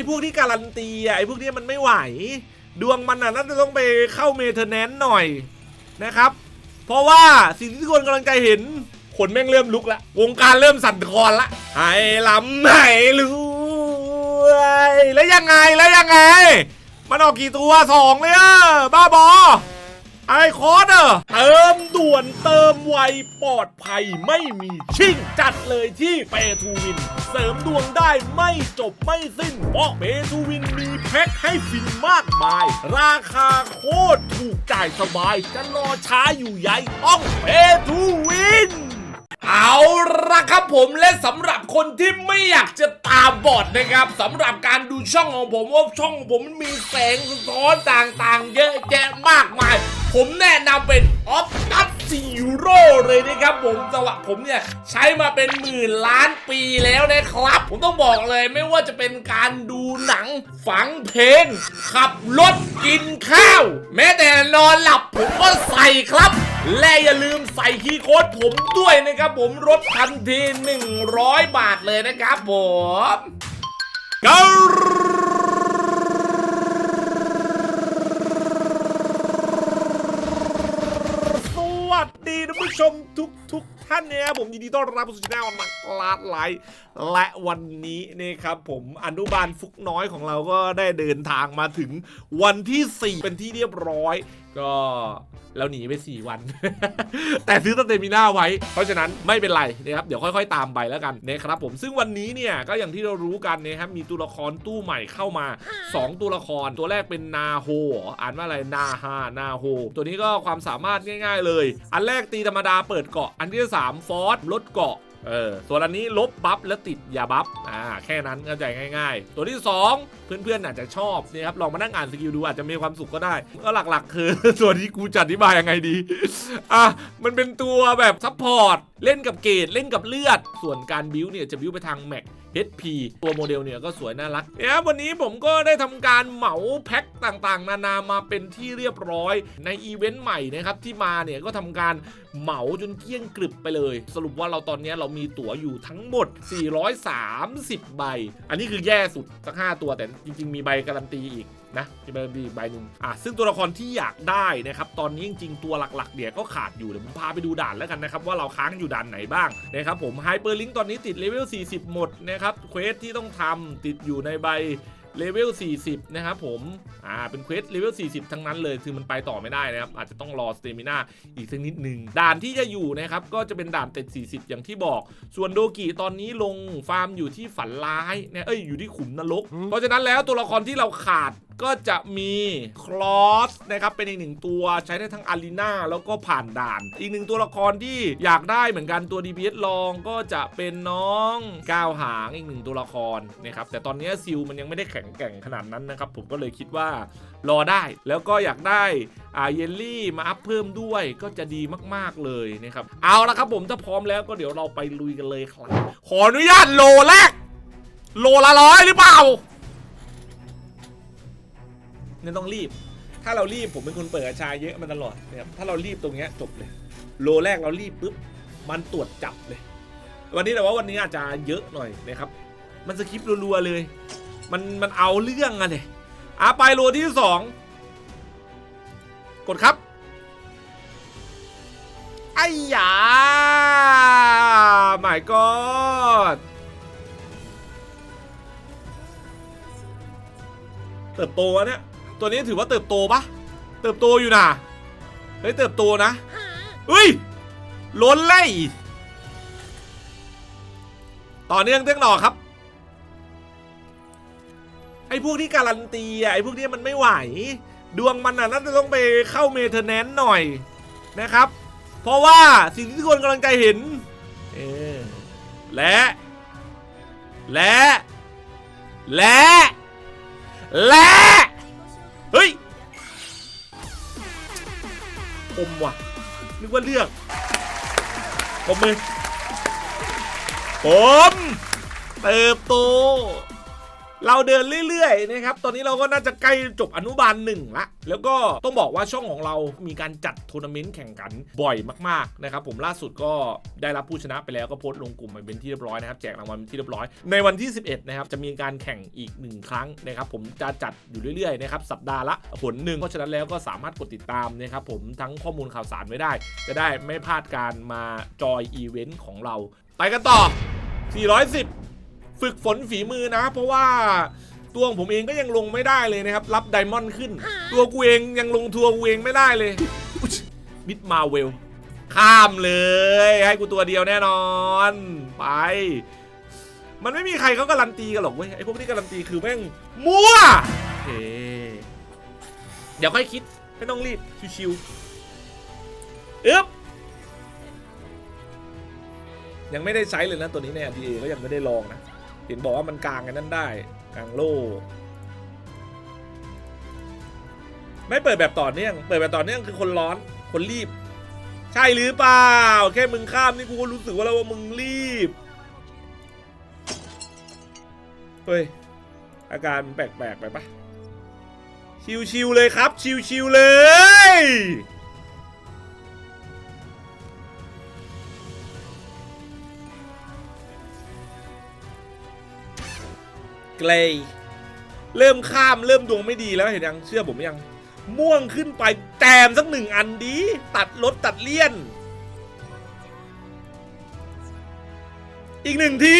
อ้พวกที่การันตีอะไอ้พวกนี้มันไม่ไหว ดวงมันอะน่าจะต้องไปเข้าเมเทอร์แนนซ์หน่อยนะครับ เพราะว่าสิ่งที่ทุกคนกำลังใจเห็นขนแม่งเริ่มลุกละ วงการเริ่มสั่นคลอนละไห้ลำไห้รวยแล้วยังไงแล้วยังไง มันออกกี่ตัวสองเลยอะบ้าบอ ไอคอนเอเติมด่วนเติมไวปลอดภัยไม่มีชิ่ง จัดเลยที่เปทูวิน เสริมดวงได้ไม่จบไม่สิ้น เพราะเปทูวินมีแพ็คให้ฟินมากมาย ราคาโคตรถูกจ่ายสบาย จะรอช้าอยู่ใหญ่ต้องเปทูวินเอาละครับผมและสำหรับคนที่ไม่อยากจะตาบอดนะครับสำหรับการดูช่องของผมว่าช่องของผมมันมีแสงสะท้อนต่างๆ เยอะแยะมากมาย ผมแนะนำเป็นออฟตัสซีโร่เลยนะครับผมสวะผมเนี่ยใช้มาเป็นหมื่นล้านปีแล้วนะครับ ผมต้องบอกเลยไม่ว่าจะเป็นการดูหนังฝังเพลง ขับรถกินข้าว แม้แต่นอนหลับผมก็ใส่ครับและอย่าลืมใส่คีย์โค้ดผมด้วยนะครับผมลดทันที 100 บาทเลยนะครับผมก็ส ดีท่านผู้ชมทุกทุกๆท่านนะครับผมยินดีต้อนรับสู่ช่องมักลาดไลท์และวันนี้นะครับผมอนุบาลฟุกน้อยของเราก็ได้เดินทางมาถึงวันที่ 4 เป็นที่เรียบร้อยก็เราหนีไป 4 วัน แต่ซื้อสเตมิน่าไว้ เพราะฉะนั้นไม่เป็นไรนะครับ เดี๋ยวค่อยๆ ตามไปแล้วกันนะครับผม ซึ่งวันนี้เนี่ยก็อย่างที่เรารู้กันนะครับ มีตัวละครตู้ใหม่เข้ามา 2 ตัวละคร ตัวแรกเป็นนาโฮออ่านว่าอะไร นาฮา นาโฮ ตัวนี้ก็ความสามารถง่าย ๆ เลย อันแรกตีธรรมดาเปิดเกาะ อันที่3ฟอสลดเกาะ เออส่วนอันนี้ลบบัฟและติดยาบัฟอ่าแค่นั้นเข้าใจง่าย ๆ ตัวที่ 2 เพื่อนๆอาจจะชอบนี่ครับลองมานั่งอ่านสกิลดูอาจจะมีความสุขก็ได้ ก็หลักๆ คือ ส่วนที่กูจัดอธิบายยังไงดีอะมันเป็นตัวแบบซัพพอร์ตเล่นกับเกรดเล่นกับเลือด ส่วนการบิวเนี่ยจะบิวไปทางแม็ก HP ตัวโมเดลเนี่ยก็สวยน่ารักเนี่ยวันนี้ผมก็ได้ทำการเหมาแพ็คต่างๆ นานามาเป็นที่เรียบร้อยในอีเวนต์ใหม่นะครับที่มาเนี่ยก็ทำการเหมาจนเกลี้ยงกรึบไปเลย สรุปว่าเราตอนนี้เรามีตั๋วอยู่ทั้งหมด 430 ใบ อันนี้คือแย่สุดสัก5ตัวแต่จริง ๆ มีใบการันตีอีก นะมีใบการันตีใบหนึ่งอะซึ่งตัวละครที่อยากได้นะครับตอนนี้จริงๆตัวหลักๆเนี่ยก็ขาดอยู่เดี๋ยวผมพาไปดูด่านแล้วกันนะครับว่าเราค้างอยู่ด่านไหนบ้างนะครับผมไฮเปอร์ลิงตอนนี้ติดเลเวล 40 หมดนะครับเควสที่ต้องทำติดอยู่ในใบเลเวล 40 นะครับผม อ่า เป็นเควสเลเวล 40 ทั้งนั้นเลย คือมันไปต่อไม่ได้นะครับ อาจจะต้องรอสเตมิน่าอีกสักนิดหนึ่ง ด่านที่จะอยู่นะครับ ก็จะเป็นด่านเต็ด 40 อย่างที่บอก ส่วนโดกิตอนนี้ลงฟาร์มอยู่ที่ฝันร้ายเนี่ยเอ้ย อยู่ที่ขุมนรก เพราะฉะนั้นแล้วตัวละครที่เราขาด ก็จะมีคลอสนะครับเป็นอีกหนึ่งตัวใช้ได้ทั้งอารีนาแล้วก็ผ่านด่าน อีกหนึ่งตัวละครที่อยากได้เหมือนกันตัว DPS ลองก็จะเป็นน้องก้าวหางอีกหนึ่งตัวละครนะครับแต่ตอนนี้ซิลมันยังไม่ได้แข็งแกร่งขนาดนั้นนะครับผมก็เลยคิดว่ารอได้แล้วก็อยากได้อ่าเยลลี่มาอัพเพิ่มด้วยก็จะดีมากๆเลยนะครับเอาละครับผมถ้าพร้อมแล้วก็เดี๋ยวเราไปลุยกันเลยครับขออนุญาตโลแรกโลละร้อยหรือเปล่า เนี่ยต้องรีบ ถ้าเรารีบผมเป็นคนเปิดกระชาเยอะมาตลอดนะครับถ้าเรารีบตรงเนี้ยจบเลย โลแรกเรารีบปุ๊บมันตรวจจับเลย วันนี้แต่ว่าวันนี้อาจจะเยอะหน่อยนะครับ มันสคริปต์รัวๆเลย มันมันเอาเรื่องอะเนี่ยอะไปโลที่สองกดครับไอ้หยาหมายกอดเติบโตอะเนี่ย ตัวนี้ถือว่าเติบโตปะเติบโตอยู่นะเฮ้ยเติบโตนะเฮ้ยล้นไล่ต่อเนื่องเตื้องหนอครับ ไอ้พวกที่การันตีอะไอ้พวกนี้มันไม่ไหว ดวงมันอะน่าจะต้องไปเข้าเมเทอร์แนนซ์หน่อยนะครับ เพราะว่าสิ่งที่ทุกคนกำลังใจเห็นเออและ และ และ และ เฮ้ยคมว่ะ นึกว่าเลือกผมเลยผมเติบโต เราเดินเรื่อยๆนะครับ ตอนนี้เราก็น่าจะใกล้จบอนุบาลหนึ่งละ แล้วก็ต้องบอกว่าช่องของเรามีการจัดทัวร์นาเมนต์แข่งขันบ่อยมากๆนะครับผมล่าสุดก็ได้รับผู้ชนะไปแล้วก็โพสต์ลงกลุ่มไปเป็นที่เรียบร้อยนะครับแจกรางวัลเป็นที่เรียบร้อย ในวันที่ 11นะครับจะมีการแข่งอีกหนึ่งครั้งนะครับผมจะจัดอยู่เรื่อยๆนะครับสัปดาห์ละหนหนึ่งเพราะฉะนั้นแล้วก็สามารถกดติดตามนะครับผมทั้งข้อมูลข่าวสารไว้ได้ จะได้ไม่พลาดการมาจอยอีเวนต์ของเรา ไปกันต่อ 410 ฝึกฝนฝีมือนะ เพราะว่าตัวของผมเองก็ยังลงไม่ได้เลยนะครับ รับไดมอนด์ขึ้น ตัวกูเองยังลงทัวร์กูเองไม่ได้เลยบิดมาเวลข้ามเลย ให้กูตัวเดียวแน่นอน ไป มันไม่มีใครเขาการันตีกันหรอกเว้ยไอ้พวกที่การันตีคือแม่งมั่วโอเคเดี๋ยวค่อยคิดไม่ต้องรีบชิวๆอึ๊บยังไม่ได้ใช้เลยนะตัวนี้ใน RTA ก็ยังไม่ได้ลองนะ เห็นบอกว่ามันกลางกันนั่นได้กลางโล่ไม่เปิดแบบต่อเนื่อง เปิดแบบต่อเนื่องคือคนร้อน คนรีบ ใช่หรือเปล่า แค่มึงข้ามนี่กูก็รู้สึกว่าแล้วว่ามึงรีบ เฮ้ย อาการแปลกๆไปปะชิวๆเลยครับ ชิวๆเลย เกรย์เริ่มข้ามเริ่มดวงไม่ดีแล้วเห็นยังเชื่อผมยัง ม่วงขึ้นไปแตมสักหนึ่งอันดี ตัดรถตัดเลี่ยน อีกหนึ่งที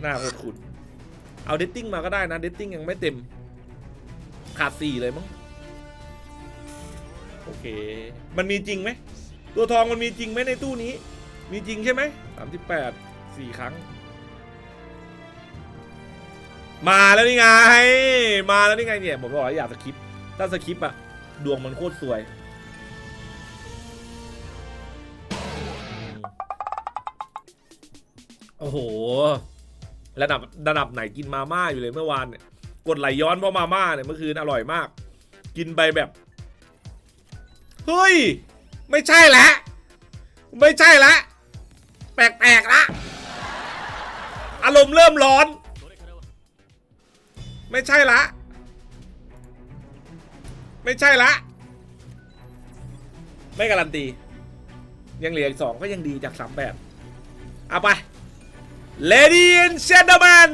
หน้าโคตรขุด เอาเดตติ้งมาก็ได้นะ เดตติ้งยังไม่เต็ม ขาดสี่เลยมั้ง โอเค มันมีจริงไหม ตัวทองมันมีจริงไหมในตู้นี้ มีจริงใช่ไหมสามสิบแปดสี่ครั้ง มาแล้วนี่ไง มาแล้วนี่ไงเนี่ยผมบอกว่าอยากสคริปถ้าสคริปอะดวงมันโคตรสวย โอ้โห ระดับระดับไหนกินมาม่าอยู่เลยเมื่อวานเนี่ย กดไหลย้อนเพราะมาม่าเนี่ยเมื่อคืนอร่อยมาก กินไปแบบ เฮ้ย ไม่ใช่ล้วไม่ใช่ละ แปลกๆละอารมณ์เริ่มร้อน ไม่ใช่ละ ไม่ใช่ละ ไม่การันตี ยังเหลืออีกสองก็ยังดีจากสามแบบเอาไป Lady and gentlemen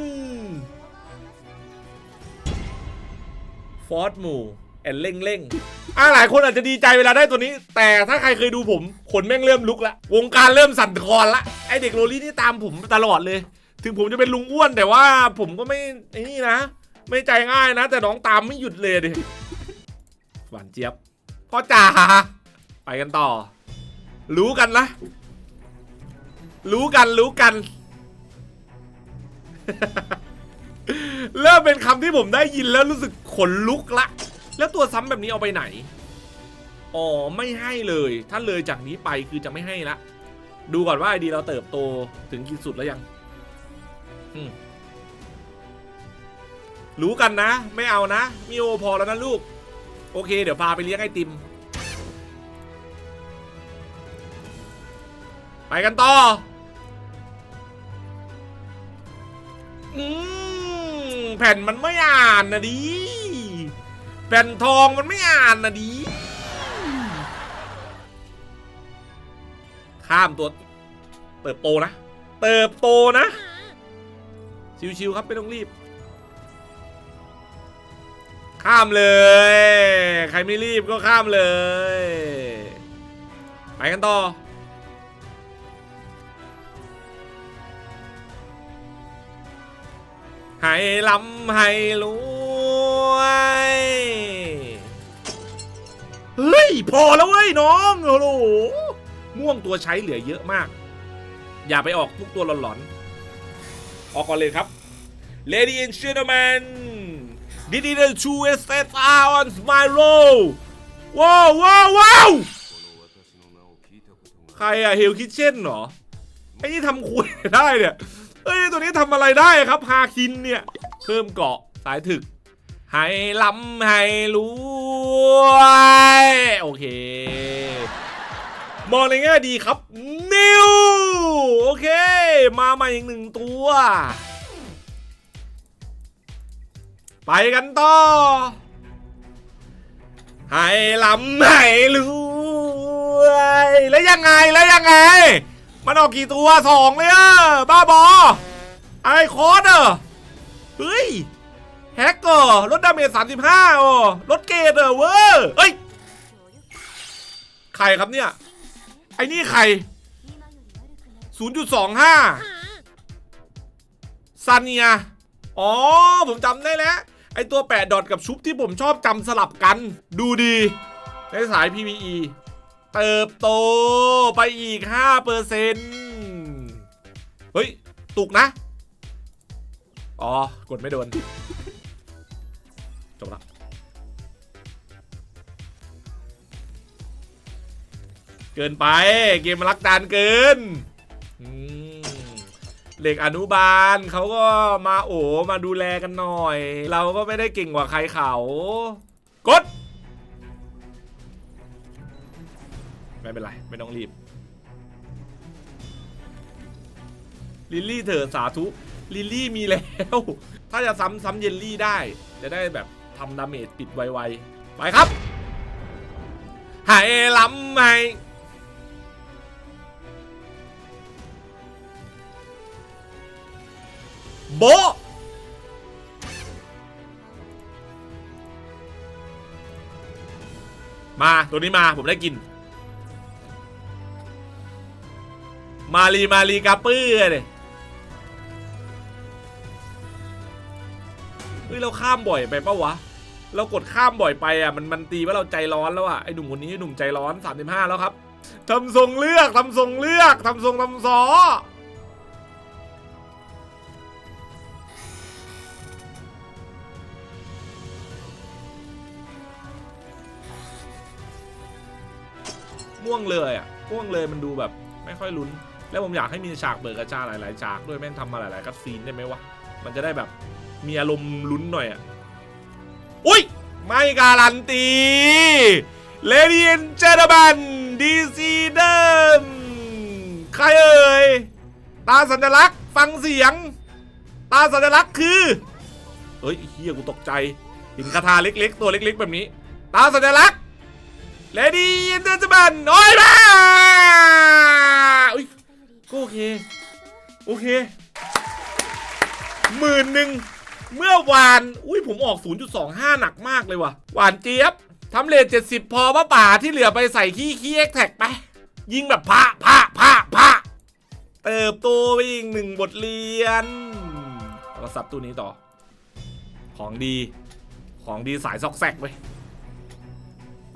ฟอร์ดมู อนเร่งเร่งอ่าหลายคนอาจจะดีใจเวลาได้ตัวนี้ แต่ถ้าใครเคยดูผมขนแม่งเริ่มลุกละ วงการเริ่มสั่นคลอนละไอเด็กโรลี่นี่ตามผมตลอดเลย ถึงผมจะเป็นลุงอ้วนแต่ว่าผมก็ไม่ไอ้นี่นะ ไม่ใจง่ายนะ แต่น้องตามไม่หยุดเลยดิหวานเจี๊ยบพ่อจ๋าไปกันต่อ รู้กันนะ รู้กันรู้กัน เริ่มเป็นคำที่ผมได้ยินแล้วรู้สึกขนลุกละ แล้วตัวซ้ำแบบนี้เอาไปไหน อ๋อ ไม่ให้เลย ถ้าเลยจากนี้ไปคือจะไม่ให้ละ ดูก่อนว่าไอดีเราเติบโตถึงขีดสุดแล้วยังรู้กันนะ ไม่เอานะ มีโอพอแล้วนะลูก โอเค เดี๋ยวพาไปเลี้ยงไอติม ไปกันต่อ อืม แผ่นมันไม่อ่านนะดิ แผ่นทองมันไม่อ่านนะดิข้ามตัว เติบโตนะ เติบโตนะ ชิวๆครับไม่ต้องรีบ ข้ามเลย ใครไม่รีบก็ข้ามเลย ไปกันต่อให้ลำให้รวย เฮ้ย พอแล้วเว้ยน้องโอ้โหม่วงตัวใช้เหลือเยอะมาก อย่าไปออกทุกตัวหลอนๆ ออกก่อนเลยครับ Lady and gentlemen this is the true SSR on my roll ว้าวว้าวว้าวใครอะเฮลคิเช่นเหรอ ไอ้นี่ทำคุยได้เนี่ยเอ้ยตัวนี้ทำอะไรได้ครับฮาคินเนี่ย เพิ่มเกาะสายถึก ให้ล้ำให้รวยโอเค มองในแง่ดีครับ นิว โอเค มาใหม่อีกหนึ่งตัว ไปกันต่อ ให้ลำให้รวยแล้วยังไงแล้วยังไง มันออกกี่ตัวสองเลยอะบ้าบอไอคอนเออเฮ้ย แฮกเกอร์ลดดาเมจ35โอ้ลดเกรดเออเว้ยเฮ้ยใครครับเนี่ย ไอ้นี่ใคร 0.25ซันเนียอ๋อ ผมจำได้แล้ว ไอตัวแปะดอทกับชุบที่ผมชอบจำสลับกัน ดูดี ในสาย PVE เติบโตไปอีก 5%เฮ้ย ตุกนะ อ๋อ กดไม่โดน จบละเกินไป เกมมันรักจานเกินอืมเด็กอนุบาลเขาก็มาโอ้มาดูแลกันหน่อย เราก็ไม่ได้เก่งกว่าใครเขา กด ไม่เป็นไร ไม่ต้องรีบ ลิลลี่เถอะสาธุ ลิลลี่มีแล้ว ถ้าจะซ้ำซ้ำเยลลี่ได้ จะได้แบบ ทำดาเมจปิดไวๆ ไปครับหายล้ำไหมโบมาตัวนี้มาผมได้กิน มารีมารีกาปื้อเลยเฮ้ย เราข้ามบ่อยไปปะวะ เรากดข้ามบ่อยไปอะมันมันตีว่าเราใจร้อนแล้วอะไอ้หนุ่มคนนี้หนุ่มใจร้อน35แล้วครับทำทรงเลือกทำทรงเลือกทำทรงทำซอม่วงเลยอะม่วงเลยมันดูแบบไม่ค่อยลุ้น แล้วผมอยากให้มีฉากเบิกกระชาหลายๆฉากด้วยแม่งทำมาหลายๆคัดซีนได้ไหมวะ มันจะได้แบบมีอารมณ์ลุ้นหน่อยอะ อุ้ย ไม่การันตี Lady and Gentlemen DC เดิมใครเอ่ย ตาสัญลักษณ์ฟังเสียง ตาสัญลักษณ์คือเฮ้ยเฮียกูตกใจห็นคาถาเล็ก ๆ ตัวเล็ก ๆ แบบนี้ ตาสัญลักษณ์ Lady and Gentlemen โอ้ยมาอุ้ยก็โอเค โอเคหมื่นหนึ่ง เมื่อวาน อุ้ยผมออก 0.25 หนักมากเลยว่ะ หวานเจี๊ยบทำเลท70 พอป้าป่าที่เหลือไปใส่ขี้ขี้เอ็กแท็กไป ยิงแบบพะพะพะพะเติบโตไปอีกหนึ่งบทเรียนแล้วก็ซับตู้นี้ต่อ ของดี ของดีสายซอกแซกไป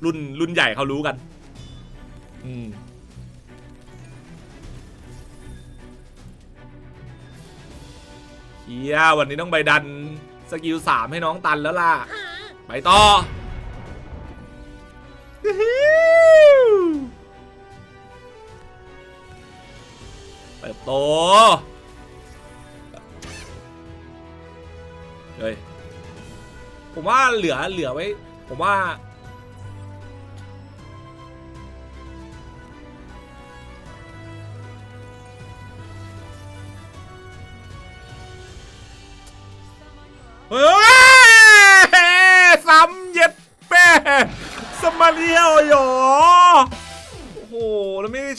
รุ่นรุ่นใหญ่เขารู้กัน อืม เฮียวันนี้ต้องไปดันสกิลสามให้น้องตันแล้วล่ะ ไปต่อเติบโต เฮ้ย ผมว่าเหลือเหลือไว้ ผมว่า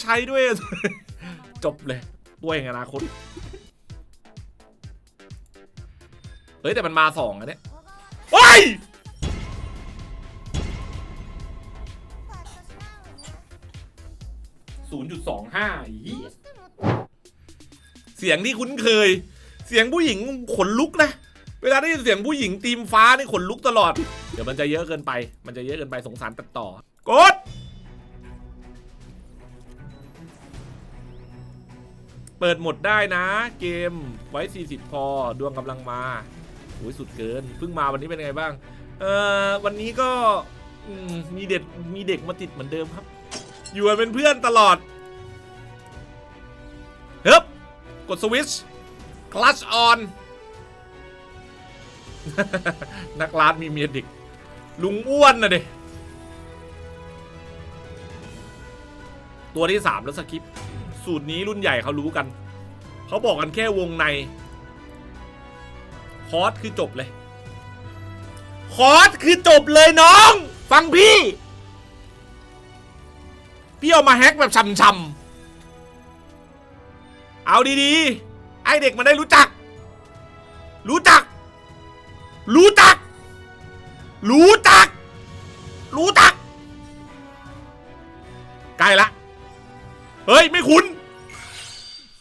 ใช้ด้วย จบเลยด้วยงอนาคตเฮ้ยแต่มันมาสองอันเนี้ยโอ้ยศูนย์จุดสองห้าเสียงที่คุ้นเคย เสียงผู้หญิงขนลุกนะ เวลาได้ยินเสียงผู้หญิงตีมฟ้านี่ขนลุกตลอด เดี๋ยวมันจะเยอะเกินไป มันจะเยอะเกินไปสงสารตัดต่อกด เปิดหมดได้นะ เกมไว้ 40 พอดวงกำลังมาโอ้ยสุดเกินเพิ่งมาวันนี้เป็นไงบ้าง เอ่อวันนี้ก็อืมมีเด็กมีเด็กมาติดเหมือนเดิมครับ อยู่กันเป็นเพื่อนตลอดเฮ้บกดสวิตช์คลัชออน นักลาดมีเมียเด็ก ลุงอ้วนนะเด็ตัวที่สามแล้วสคริป สูตรนี้รุ่นใหญ่เขารู้กัน เขาบอกกันแค่วงใน คอร์สคือจบเลย คอร์สคือจบเลยน้อง ฟังพี่ พี่เอามาแฮกแบบช่ำๆ เอาดีๆ ไอเด็กมันได้รู้จัก รู้จัก รู้จัก รู้จัก ฮ้ย ไม่คุ้น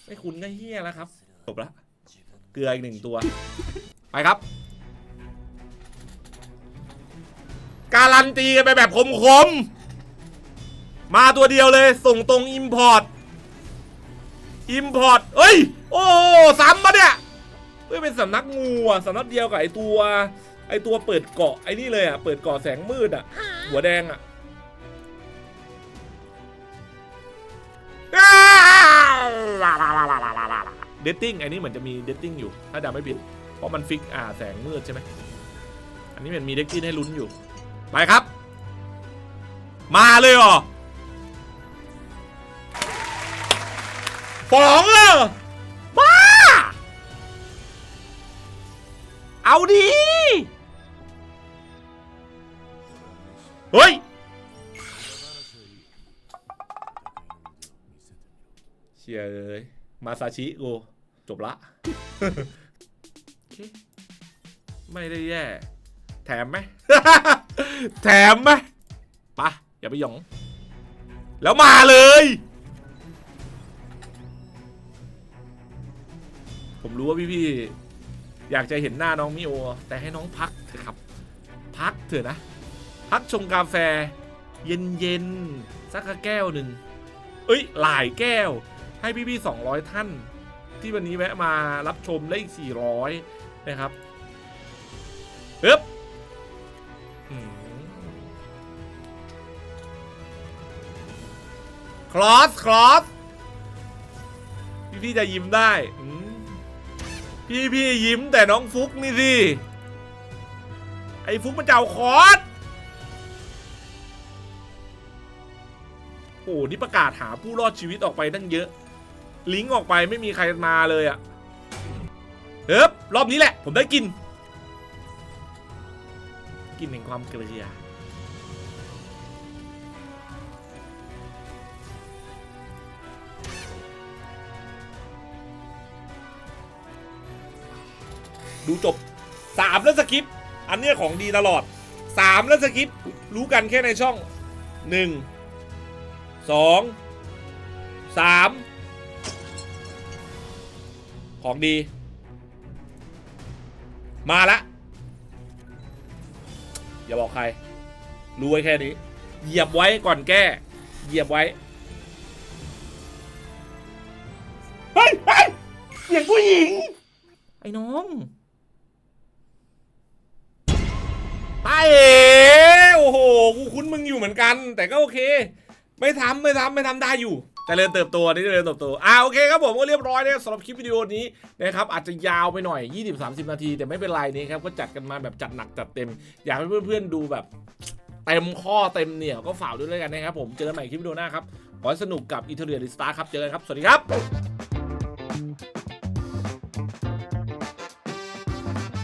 ไม่คุ้นก็เฮี้ยแล้วครับ จบละ เกลืออีกหนึ่งตัว ไปครับ การันตีกันไปแบบคมๆ มาตัวเดียวเลย ส่งตรง Import Import เอ้ย โอ้ซ้ำมาเนี่ยเฮ้ย เป็นสำนักงูอะสำนักเดียวกับไอตัว ไอตัวเปิดเกาะไอนี่เลยอะ เปิดเกาะแสงมืดอะ หัวแดงอะ เดตติ้งอันนี้เหมือนจะมีเดตติ้งอยู่ ถ้าจำไม่ผิด เพราะมันฟิกอ่าแสงมืดใช่ไหม อันนี้มันมีเดตติ้งให้ลุ้นอยู่ ไปครับ มาเลยเหรอฟองเหรอบ้า เอาดีเฮ้ยเชียเลยมาซาชิกู จบละโอเคไม่ได้แย่ แถมไหม แถมไหมปะอย่าไปหยอง แล้วมาเลย ผมรู้ว่าพี่ๆ อยากจะเห็นหน้าน้องมิโอ แต่ให้น้องพักเถอะครับ พักเถอะนะ พักชงกาแฟ เย็นๆ สักแก้วหนึ่ง เอ้ย หลายแก้ว ให้พี่ๆ200ท่าน ที่วันนี้แวะมารับชมได้อีก 400 นะครับเอ๊บคลอสคลอสพี่ๆจะยิ้มได้อืมพี่ๆยิ้มแต่น้องฟุกนี่สิ ไอ้ฟุกมันจะเอาคอสโอ้โหนี่ประกาศหาผู้รอดชีวิตออกไปตั้งเยอะ ลิงก์ออกไปไม่มีใครมาเลยอะ่ะเฮ้ยรอบนี้แหละ ผมได้กิน กินแห่งความเกลียดูจบสามแล้วสกิป อันเนี้ยของดีตลอดสามแล้วสกิป รู้กันแค่ในช่องหนึ่งสองสาม ของดี มาละ อย่าบอกใคร รู้ไว้แค่นี้ เหยียบไว้ก่อนแก้ เหยียบไว้ เฮ้ยเฮ้ยเสียงผู้หญิง ไอ้น้องตาเอ๋โอ้โห กูคุ้นมึงอยู่เหมือนกัน แต่ก็โอเค ไม่ทำไม่ทำไม่ทำได้อยู่ เจริญเติบโตนี่เจริญเติบโตอ่าโอเคครับผมก็เรียบร้อยนะสำหรับคลิปวิดีโอนี้นะครับอาจจะยาวไปหน่อย 20-30 นาที แต่ไม่เป็นไรนี่ครับก็จัดกันมาแบบจัดหนักจัดเต็ม อยากให้เพื่อนๆดูแบบเต็มข้อเต็มเหนี่ยวก็ฝากด้วยแล้วกันนะครับผมเจอกันใหม่คลิปวิดีโอหน้าครับขอให้สนุกกับอีเทเรียลิสตาร์ครับเจอกันครับ สวัสดีครับ